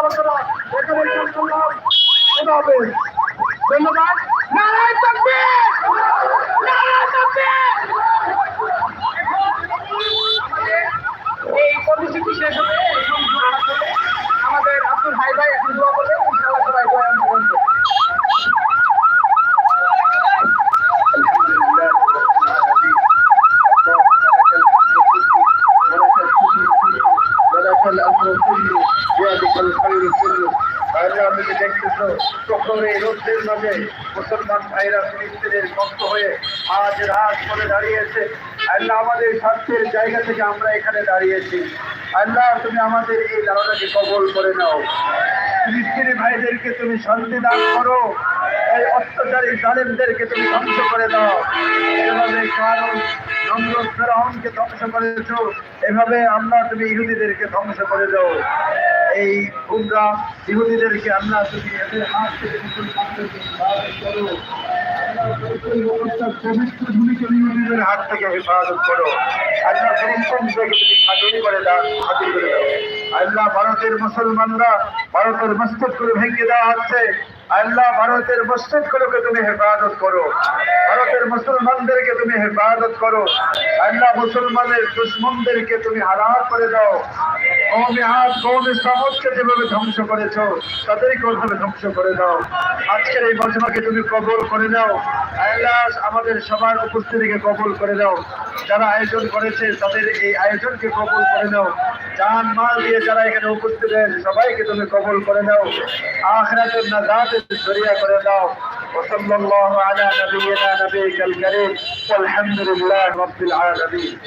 আলোচনা এখানে শেষ করলাম। ধন্যবাদ নারায়ণ নারায়ণ ولك الأمر كله بيدك الخير كله আল্লাহ আমি যে দেখতেছো তখন এই রোদ্রের মাঝে মুসলমান ভাইরা ফিলিস্তিনের কষ্ট হয়ে আজ রাত করে দাঁড়িয়েছে আল্লাহ আমাদের স্বার্থের জায়গা থেকে আমরা এখানে দাঁড়িয়েছি আল্লাহ তুমি আমাদের এই দাঁড়াটাকে কবল করে নাও ফিলিস্তিনি ভাইদেরকে তুমি শান্তি দান করো এই অত্যাচারী জালেমদেরকে তুমি ধ্বংস করে দাও। যেভাবে কারণ নম্র ফেরাউনকে ধ্বংস করেছ, এভাবে আমরা তুমি ইহুদিদেরকে ধ্বংস করে দাও। এই গুমরা ইহুদিদেরকে আমরা তুমি এদের হাত থেকে করো। করো। তুমি স্বাধীন করে দাও করে আল্লাহ ভারতের মুসলমানরা ভারতের মসজিদগুলো ভেঙে দেওয়া হচ্ছে। আল্লাহ ভারতের মসজিদগুলোকে তুমি হেফাজত করো। ভারতের মুসলমানদেরকে তুমি হেফাজত করো। আল্লাহ মুসলমানের দুশ্মনদেরকে তুমি হারাত করে দাও। কৌমি যেভাবে ধ্বংস করেছ তাদেরকে ধ্বংস করে দাও। আজকের এই মজমাকে তুমি কবল করে দাও আল্লাহ আমাদের সবার উপস্থিতিকে কবল করে দাও যারা আয়োজন করেছে, তাদের এই আয়োজনকে কবল করে দাও জান, মাল দিয়ে যারা এখানে উপস্থিত হয়েছে, সবাইকে তুমি কবল করে দাও আখরাতের নাজাতের জরিয়া করে দাও وصلى الله على نبينا نبيك الكريم والحمد لله رب العالمين